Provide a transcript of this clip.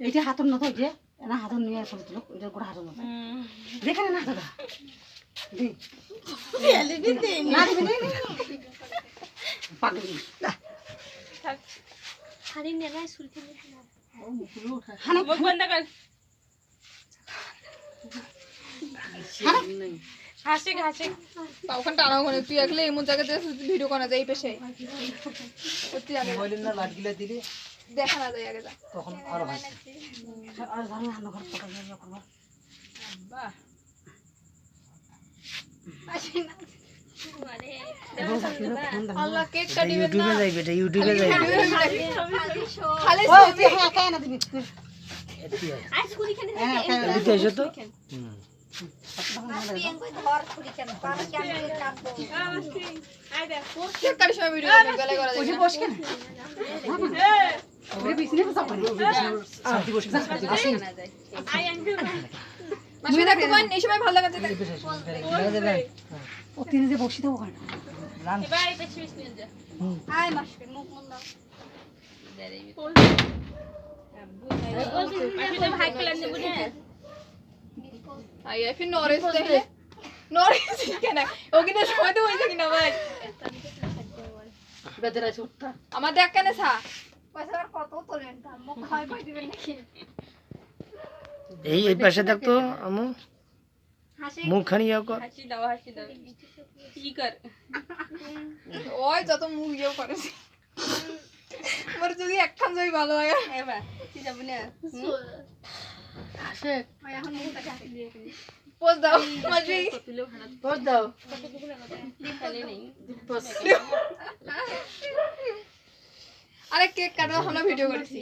এইটা হাতর না থাকে না হাতর নিয়ে করে দিল এটা করে হাতর না দেখে না। পাগলি হাড়ি সুলকে মুখ বন্ধ কর হাসি হাসি তা ওখানে টানা ওখানে তুই একলে এমন জায়গাতে ভিডিও করা যায় এই পেশে। তুই আগে মোবাইলের না লাটগুলা দিলে দেখা না যায় আগে যা। তখন আরও ভালো আর ধরো হান্ন ঘর পাকা করব আল্লাহ কেক কাটিবেন না। ইউটিউবে যাইবে এটা ইউটিউবে যাইবে। খালি ও হ্যাঁ একা না দিবি হ্যাঁ। না এদিকে এসো তো। হুম। বস তিনি যে বসি দেবো কেন মুখ তো সময় তো কিনা ভাই বেদের আছে উঠতা আমার দেখ কেন সা? পয়সা কত তোলেন পাই দিবেন নাকি? এই এই পাশে থাকতো আমু। হাসি। মুখখানি ইয়ে কর। হাসি দাও হাসি দাও। কি কর? ওই যত মুখ ইয়েও করেছে আমার যদি একখান যদি ভালো লাগে এবার কি যাব না? আরে কেক কাটা আমরা ভিডিও করেছি।